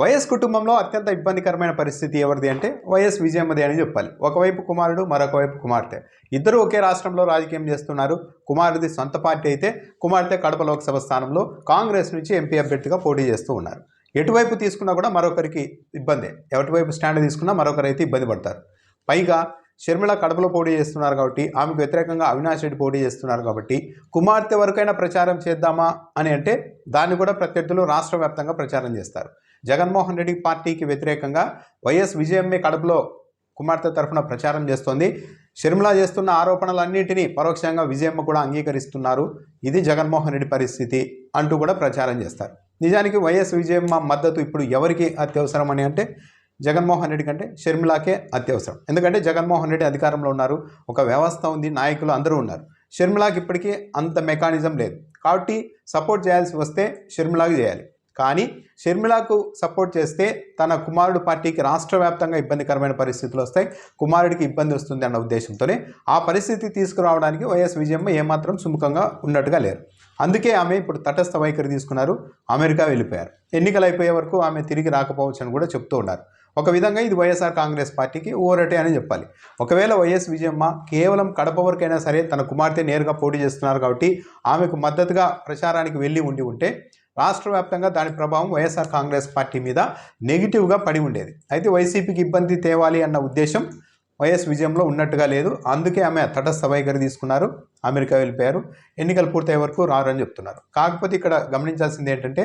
YS కుటుంబంలో అత్యంత ఇబ్బందికరమైన పరిస్థితి ఎవరిది అంటే వైఎస్ విజయమ్మది అని చెప్పాలి. ఒకవైపు కుమారుడు మరొక వైపు కుమార్తె. ఇద్దరు ఒకే రాష్ట్రంలో రాజకీయం చేస్తున్నారు. కుమారుడిది సొంత పార్టీ అయితే కుమార్తె కడప లోక్సభ స్థానంలో కాంగ్రెస్ నుంచి ఎంపీ అభ్యర్థిగా పోటీ చేస్తూ ఉన్నారు. ఎటువైపు తీసుకున్నా కూడా మరొకరికి ఇబ్బందే. ఎటువైపు స్టాండ్ తీసుకున్నా మరొకరైతే ఇబ్బంది పడతారు. పైగా షర్మిల కడపలో పోటీ చేస్తున్నారు కాబట్టి ఆమెకు వ్యతిరేకంగా అవినాష్ రెడ్డి పోటీ చేస్తున్నారు కాబట్టి కుమార్తె వరకైనా ప్రచారం చేద్దామా అని అంటే దాన్ని కూడా ప్రత్యర్థులు రాష్ట్ర వ్యాప్తంగా ప్రచారం చేస్తారు. జగన్మోహన్ రెడ్డి పార్టీకి వ్యతిరేకంగా వైఎస్ విజయమ్మే కడపలో కుమార్తె తరఫున ప్రచారం చేస్తోంది. షర్మిల చేస్తున్న ఆరోపణలన్నింటినీ పరోక్షంగా విజయమ్మ కూడా అంగీకరిస్తున్నారు. ఇది జగన్మోహన్ రెడ్డి పరిస్థితి అంటూ కూడా ప్రచారం చేస్తారు. నిజానికి వైఎస్ విజయమ్మ మద్దతు ఇప్పుడు ఎవరికి అత్యవసరం అని అంటే జగన్మోహన్ రెడ్డి కంటే షర్మిలాకే అత్యవసరం. ఎందుకంటే జగన్మోహన్ రెడ్డి అధికారంలో ఉన్నారు ఒక వ్యవస్థ ఉంది నాయకులు అందరూ ఉన్నారు. షర్మిలాకి ఇప్పటికీ అంత మెకానిజం లేదు. కాబట్టి సపోర్ట్ చేయాల్సి వస్తే షర్మిలాకి చేయాలి. కానీ షర్మిలాకు సపోర్ట్ చేస్తే తన కుమారుడు పార్టీకి రాష్ట్ర వ్యాప్తంగా ఇబ్బందికరమైన పరిస్థితులు వస్తాయి కుమారుడికి ఇబ్బంది వస్తుంది అన్న ఉద్దేశంతోనే ఆ పరిస్థితి తీసుకురావడానికి వైఎస్ విజయమ్మ ఏమాత్రం సుముఖంగా ఉన్నట్టుగా లేరు. అందుకే ఆమె ఇప్పుడు తటస్థ వైఖరి తీసుకున్నారు. అమెరికా వెళ్ళిపోయారు. ఎన్నికలు అయిపోయే వరకు ఆమె తిరిగి రాకపోవచ్చు అని కూడా చెప్తూ ఉన్నారు. ఒక విధంగా ఇది వైఎస్ఆర్ కాంగ్రెస్ పార్టీకి ఓరటే అని చెప్పాలి. ఒకవేళ వైఎస్ విజయమ్మ కేవలం కడప వరకైనా సరే తన కుమార్తె నేరుగా పోటీ చేస్తున్నారు కాబట్టి ఆమెకు మద్దతుగా ప్రచారానికి వెళ్ళి ఉండి ఉంటే రాష్ట్ర వ్యాప్తంగా దాని ప్రభావం వైఎస్ఆర్ కాంగ్రెస్ పార్టీ మీద నెగిటివ్గా పడి ఉండేది. అయితే వైసీపీకి ఇబ్బంది తేవాలి అన్న ఉద్దేశం వైఎస్ విజయంలో ఉన్నట్టుగా లేదు. అందుకే ఆమె తటస్థ వైఖరి తీసుకున్నారు. అమెరికా వెళ్ళిపోయారు. ఎన్నికలు పూర్తయ్యే వరకు రారని చెప్తున్నారు. కాకపోతే ఇక్కడ గమనించాల్సింది ఏంటంటే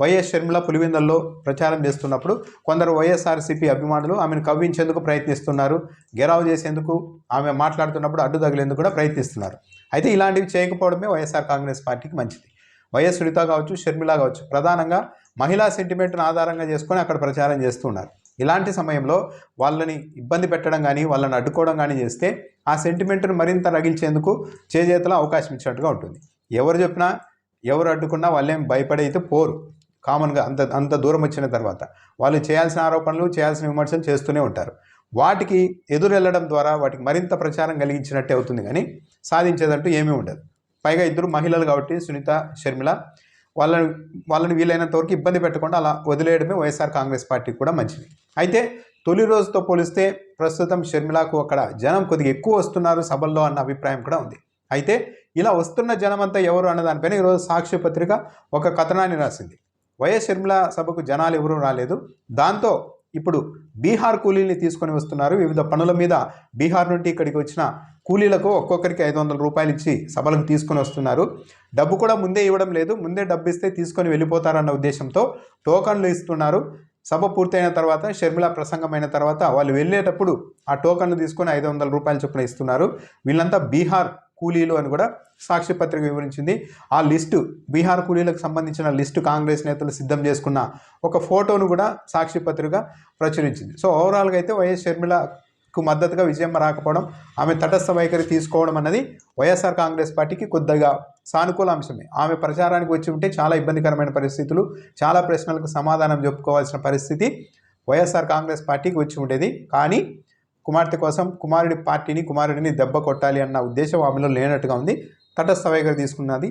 వైఎస్ షర్మిల పులివెందల్లో ప్రచారం చేస్తున్నప్పుడు కొందరు వైఎస్ఆర్సీపీ అభిమానులు ఆమెను కవ్వించేందుకు ప్రయత్నిస్తున్నారు. గెరావు చేసేందుకు ఆమె మాట్లాడుతున్నప్పుడు అడ్డు తగిలేందుకు కూడా ప్రయత్నిస్తున్నారు. అయితే ఇలాంటివి చేయకపోవడమే వైఎస్ఆర్ కాంగ్రెస్ పార్టీకి మంచిది. వైఎస్ సునీత కావచ్చు షర్మిల కావచ్చు ప్రధానంగా మహిళా సెంటిమెంట్ను ఆధారంగా చేసుకొని అక్కడ ప్రచారం చేస్తున్నారు ఇలాంటి సమయంలో వాళ్ళని ఇబ్బంది పెట్టడం కానీ వాళ్ళని అడ్డుకోవడం కానీ చేస్తే ఆ సెంటిమెంట్ను మరింత రగిల్చేందుకు చేజేతలో అవకాశం ఇచ్చినట్టుగా ఉంటుంది. ఎవరు చెప్పినా ఎవరు అడ్డుకున్నా వాళ్ళేం భయపడైతే పోరు. కామన్గా అంత అంత దూరం వచ్చిన తర్వాత వాళ్ళు చేయాల్సిన ఆరోపణలు చేయాల్సిన విమర్శలు చేస్తూనే ఉంటారు. వాటికి ఎదురెళ్ళడం ద్వారా వాటికి మరింత ప్రచారం కలిగించినట్టే అవుతుంది కానీ సాధించేదంటూ ఏమీ ఉండదు. పైగా ఇద్దరు మహిళలు కాబట్టి సునీత షర్మిల వాళ్ళని వాళ్ళని వీలైనంత వరకు ఇబ్బంది పెట్టకుండా అలా వదిలేయడమే వైఎస్ఆర్ కాంగ్రెస్ పార్టీకి కూడా మంచిది. అయితే తొలి రోజుతో పోలిస్తే ప్రస్తుతం షర్మిలాకు అక్కడ జనం కొద్దిగా ఎక్కువ వస్తున్నారు సభల్లో అన్న అభిప్రాయం కూడా ఉంది. అయితే ఇలా వస్తున్న జనమంతా ఎవరు అన్న దానిపైన ఈరోజు సాక్షి పత్రిక ఒక కథనాన్ని రాసింది. వైఎస్ షర్మిల సభకు జనాలు ఎవరూ రాలేదు. దాంతో ఇప్పుడు బీహార్ కూలీల్ని తీసుకొని వస్తున్నారు. వివిధ పనుల మీద బీహార్ నుండి ఇక్కడికి వచ్చిన కూలీలకు ఒక్కొక్కరికి ఐదు వందల రూపాయలు ఇచ్చి సభలకు తీసుకొని వస్తున్నారు. డబ్బు కూడా ముందే ఇవ్వడం లేదు. ముందే డబ్బు ఇస్తే తీసుకొని వెళ్ళిపోతారన్న ఉద్దేశంతో టోకన్లు ఇస్తున్నారు. సభ పూర్తయిన తర్వాత షర్మిల ప్రసంగమైన తర్వాత వాళ్ళు వెళ్ళేటప్పుడు ఆ టోకన్లు తీసుకొని ఐదు వందల రూపాయల చొప్పున ఇస్తున్నారు. వీళ్ళంతా బీహార్ కూలీలు అని కూడా సాక్షి పత్రిక వివరించింది. ఆ లిస్టు బీహార్ కూలీలకు సంబంధించిన లిస్టు కాంగ్రెస్ నేతలు సిద్ధం చేసుకున్న ఒక ఫోటోను కూడా సాక్షి పత్రిక ప్రచురించింది. సో ఓవరాల్గా అయితే వైఎస్ షర్మిలకు మద్దతుగా విజయమ్మ రాకపోవడం ఆమె తటస్థ వైఖరి తీసుకోవడం అన్నది వైఎస్ఆర్ కాంగ్రెస్ పార్టీకి కొద్దిగా సానుకూల అంశమే ఆమె ప్రచారానికి వచ్చి ఉంటే చాలా ఇబ్బందికరమైన పరిస్థితులు చాలా ప్రశ్నలకు సమాధానం చెప్పుకోవాల్సిన పరిస్థితి వైఎస్ఆర్ కాంగ్రెస్ పార్టీకి వచ్చి ఉండేది. కానీ కుమార్తె కోసం కుమారుడి పార్టీని కుమారుడిని దెబ్బ కొట్టాలి అన్న ఉద్దేశం ఆమెలో లేనట్టుగా ఉంది. తటస్థ వైఖరి తీసుకున్నది